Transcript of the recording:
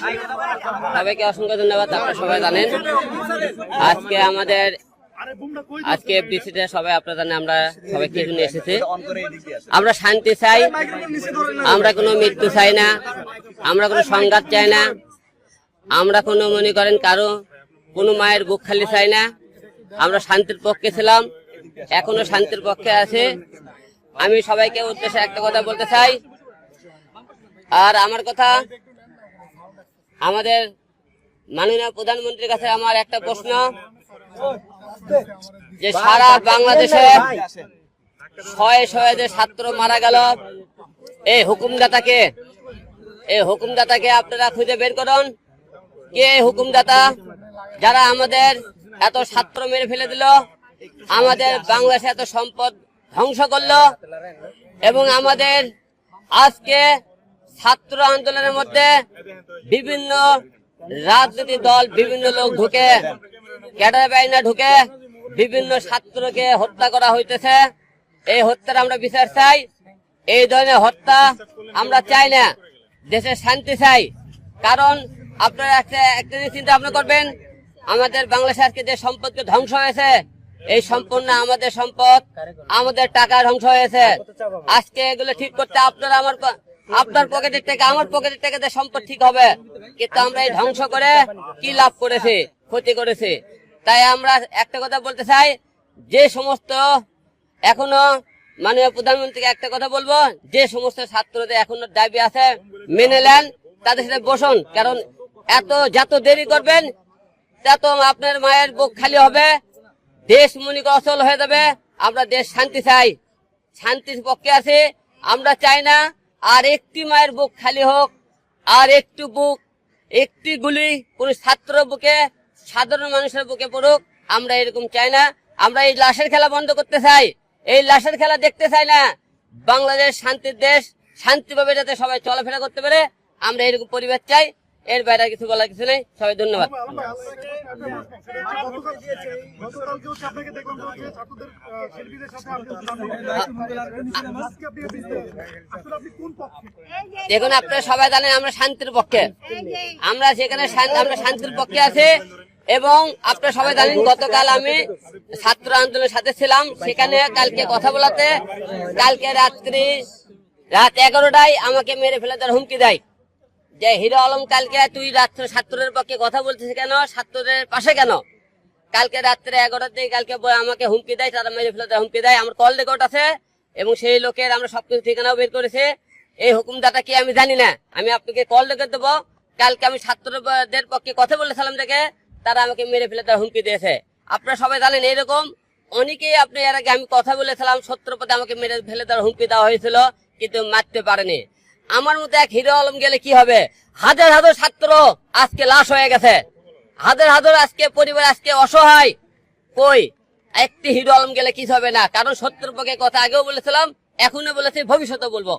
সবাইকে অসংখ্য ধন্যবাদ, আপনারা সবাই জানেন। আজকে আমাদের, আজকে এফডিসিতে সবাই আপনারা জানেন, আমরা সবাই কি জন্য এসেছি। আমরা শান্তি চাই, আমরা কোনো মৃত্যু চাই না, আমরা কোনো সংঘাত চাই না, আমরা কোনো মনে করেন কারও কোনো মায়ের বুক খালি চাই না। আমরা শান্তির পক্ষে ছিলাম, এখনও শান্তির পক্ষে আছে। আমি সবাইকে উদ্দেশ্যে একটা কথা বলতে চাই। আর আমার কথা আমাদের মাননীয় প্রধানমন্ত্রীর কাছে আমার একটা প্রশ্ন, যে সারা বাংলাদেশে শয়ে শয়ে যে ছাত্র মারা গেল। এই হুকুমদাতাকে এই হুকুমদাতাকে আপনারা খুঁজে বের করুন। কে হুকুমদাতা? যারা আমাদের এত ছাত্র মেরে ফেলে দিল, আমাদের বাংলাদেশে এত সম্পদ ধ্বংস করল, এবং আমাদের আজকে ছাত্র আন্দোলনের মধ্যে বিভিন্ন রাজনৈতিক দল, বিভিন্ন লোক ঢুকে, ক্যাডার বাহিনী ঢুকে, বিভিন্ন ছাত্রকে হত্যা করা হইতেছে। এই হত্যার আমরা বিচার চাই। এই ধরনের হত্যা আমরা চাই না। দেশের শান্তি চাই। কারণ আপনারা একটা একটা চিন্তা ভাবনা করবেন, আমাদের বাংলাদেশে আজকে যে সম্পদকে ধ্বংস হয়েছে, এই সম্পূর্ণ আমাদের সম্পদ, আমাদের টাকা ধ্বংস হয়েছে। আজকে এগুলো ঠিক করতে আপনারা আমার আপনার পকেটের থেকে আমার পকেটের থেকে যে সম্পদ ঠিক হবে। কিন্তু আমরা এই ধ্বংস করে কি লাভ করেছে, ক্ষতি করেছে? তাই আমরা একটা কথা বলতে চাই, যে সমস্ত এখনও মাননীয় প্রধানমন্ত্রীকে একটা কথা বলব, যে সমস্ত ছাত্রদের এখনও দাবি আছে, মেনে নেন, তাদের সাথে বসুন। কারণ এত, যত দেরি করবেন, তত আপনার মায়ের বুক খালি হবে। দেশ মনিক অচল হয়ে যাবে। আমরা দেশ শান্তি চাই। শান্তির পক্ষে আছে। আমরা চাই না আর একটি মায়ের বুক খালি হোক, আর একটু বুক, একটি গুলি কোন ছাত্র বুকে, সাধারণ মানুষের বুকে পড়ুক, আমরা এরকম চাই না। আমরা এই লাশের খেলা বন্ধ করতে চাই। এই লাশের খেলা দেখতে চাই না। বাংলাদেশ শান্তির দেশ, শান্তিভাবে যাতে সবাই চলাফেরা করতে পারে, আমরা এরকম পরিবার চাই। এর বাইরে কিছু বলার কিছু নেই। সবাই ধন্যবাদ। দেখুন আপনারা সবাই জানেন আমরা শান্তির পক্ষে। আমরা সেখানে আমরা শান্তির পক্ষে আছি এবং আপনারা সবাই জানেন গতকাল আমি ছাত্র আন্দোলনের সাথে ছিলাম। সেখানে কালকে কথা বলাতে কালকে রাত্রি রাত এগারোটায় আমাকে মেরে ফেলে তার হুমকি দেয়। যে হিরো আলম কালকে তুই রাত্রে ছাত্রদের পক্ষে কথা বলছিস কেন? ছাত্রদের পাশে কেন? কালকে রাত্রে এগারোটার দিকে কালকে আমাকে হুমকি দেয়, তারা মেরে ফেলে তারা হুমকি দেয়। আমার কল রেকর্ড আছে এবং সেই লোকের আমরা সবকিছু ঠিকানাও বের করেছে। এই হুকুমদাতা কি আমি জানি না। আমি আপনাকে কল রেকর্ড দেবো। কালকে আমি ছাত্রদের পক্ষে কথা বলেছিলাম দেখে তারা আমাকে মেরে ফেলে তারা হুমকি দিয়েছে। আপনারা সবাই জানেন এইরকম। অনেকেই আপনি এর আগে আমি কথা বলেছিলাম সত্তর পদে আমাকে মেরে ফেলে তার হুমকি দেওয়া হয়েছিল, কিন্তু মারতে পারেনি। আমার মতো এক হিরো আলম গেলে কি হবে? হাজার হাজার ছাত্র আজকে লাশ হয়ে গেছে। হাজার হাজার আজকে পরিবার, আজকে অসহায়। কই? একটি হিরো আলম গেলে কিছু হবে না? কারণ সত্যের পক্ষে কথা আগেও বলেছিলাম এখনও বলেছি ভবিষ্যতে বলব।